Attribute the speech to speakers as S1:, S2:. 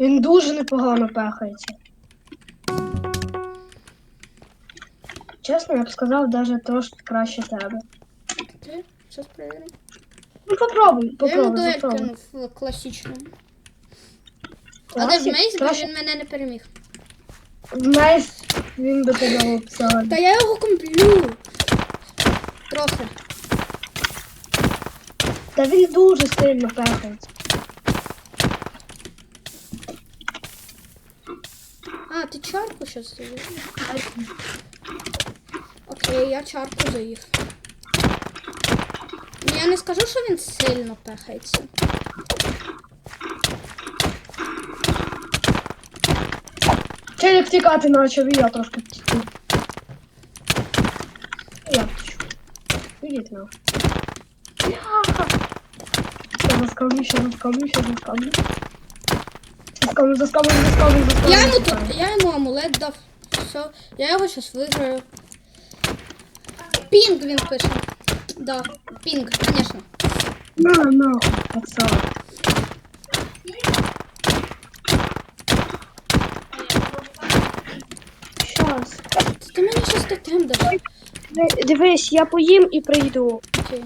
S1: Він дуже непогано пехається. Чесно, я б сказав, навіть трошки краще тебе.
S2: Ти? Щас перевіримо.
S1: Ну попробуй, попробуй,
S2: дуель
S1: попробуй.
S2: в класичну. А де ж Мейс, бо
S1: краще-
S2: він мене не переміг.
S1: Мейс, він би тебе описав.
S2: Та я його комплю. Трохи.
S1: Та він дуже сильно пехається.
S2: А, ти чарку щас заїв? Окей, я чарку заїв. Ну, Я не скажу, що він сильно пехається.
S1: Челік тікати почав, і я трошки втікну. Я втічу. Ідіть на. Бляха! Я заскавлю, ще заскавлю, ще заскавлю. Заскавлю, заскавлю, заскавлю, заскавлю.
S2: Я йому тут, я я його зараз виграю. Пінг він пише. Да, пінг, звісно.
S1: На, нахуй, пацан. Щас.
S2: Ти мені щас тотем даш.
S1: Дивись, я поїм і прийду.
S2: Окей.